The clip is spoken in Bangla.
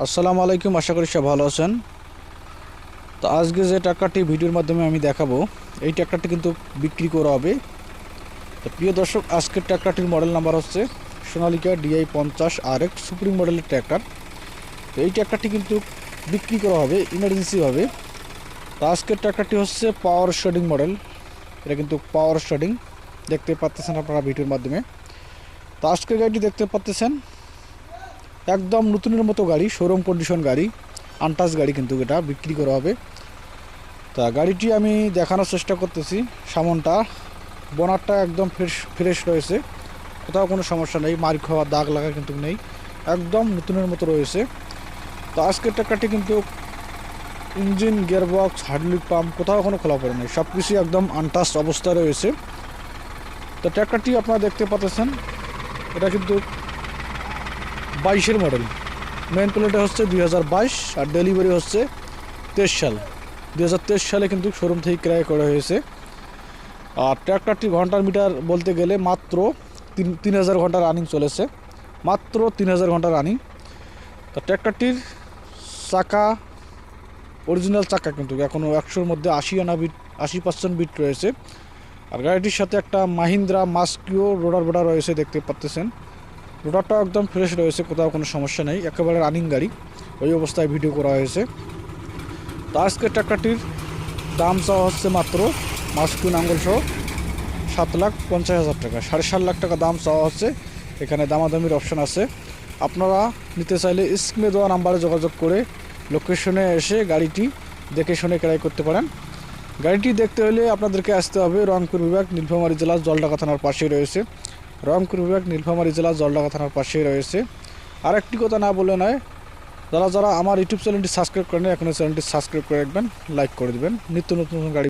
আসসালামু আলাইকুম, আশা করি সব ভালো আছেন। তো আজকে যে ট্রাক্টরটি ভিডিওর মাধ্যমে আমি দেখাবো, এই ট্রাক্টরটি কিন্তু বিক্রি করা হবে। তো প্রিয় দর্শক, আজকের ট্রাক্টরটির মডেল নাম্বার হচ্ছে সোনালিকা ডিআই পঞ্চাশ আর এক সুপ্রিম মডেলের ট্র্যাক্টর তো এই ট্র্যাক্টরটি কিন্তু বিক্রি করা হবে ইমার্জেন্সিভাবে তো আজকের ট্র্যাক্টরটি হচ্ছে পাওয়ার শেডিং মডেল এটা কিন্তু পাওয়ার শেডিং দেখতে পাচ্ছেন আপনারা ভিডিওর মাধ্যমে। তো আজকের গাড়িটি দেখতে পাচ্ছেন একদম নতুনের মতো গাড়ি শোরুম কন্ডিশন গাড়ি আনটাচ গাড়ি কিন্তু এটা বিক্রি করা হবে। তা গাড়িটি আমি দেখানোর চেষ্টা করতেছি, সামনটা। বনারটা একদম ফ্রেশ ফ্রেশ রয়েছে। কোথাও কোনো সমস্যা নেই, মার খাওয়া, দাগ লাগা কিন্তু নেই। একদম নতুনের মতো রয়েছে। তো আজকের টাকাটি কিন্তু ইঞ্জিন, গিয়ারবক্স হাইড্রোলিক পাম্প কোথাও কোনো খোলা পড়ে নেই। সব কিছুই একদম আনটাচ অবস্থায় রয়েছে। তো ট্র্যাক্টরটি আপনারা দেখতে পাচ্ছেন, এটা কিন্তু বাইশের মডেল। মেন প্লেটে হচ্ছে দুই হাজার বাইশ আর ডেলিভারি হচ্ছে তেইশ সাল। দুই হাজার তেইশ সালে কিন্তু শোরুম থেকে ক্রয় করা হয়েছে। আর ট্র্যাক্টরটি ঘণ্টার মিটার বলতে গেলে মাত্র তিন তিন হাজার ঘণ্টা রানিং চলেছে। মাত্র তিন হাজার ঘণ্টা রানিং তো ট্র্যাক্টরটির চাকা অরিজিনাল চাকা কিন্তু এখনও একশোর মধ্যে আশি আনা বিট আশি পার্সেন্ট বিট রয়েছে। আর গাড়িটির সাথে একটা মাহিন্দ্রা মাস্কিও রোডার বোডার রয়েছে, দেখতে পাচ্তেছেন। রোডারটাও একদম ফ্রেশ রয়েছে, কোথাও কোনো সমস্যা নেই, একেবারে রানিং গাড়ি, ওই অবস্থায় ভিডিও করা হয়েছে। তো আজকের ট্রাক্টরটির দাম চাওয়া হচ্ছে মাত্র মাস্কিউ নাঙ্গল সহ সাত লাখ পঞ্চাশ হাজার টাকা, সাড়ে সাত লাখ টাকা দাম চাওয়া হচ্ছে, এখানে দামাদামির অপশন আছে। আপনারা নিতে চাইলে স্ক্রিনে দেওয়া নাম্বারে যোগাযোগ করে লোকেশনে এসে গাড়িটি দেখে শুনে ক্রয় করতে পারেন। গাড়িটি দেখতে হলে আপনাদেরকে আসতে হবে রংপুর বিভাগ, নীলফামারী জেলার জলডাকা থানার পাশেই রয়েছে। রংপুর বিভাগ নীলফামারী জেলা জলডাকা থানার পাশেই রয়েছে। আর একটি কথা না বলে নয়, যারা যারা আমার ইউটিউব চ্যানেলটি সাবস্ক্রাইব করেন এখন চ্যানেলটি সাবস্ক্রাইব করে রাখবেন, লাইক করে দেবেন। নিত্য নতুন নতুন গাড়ি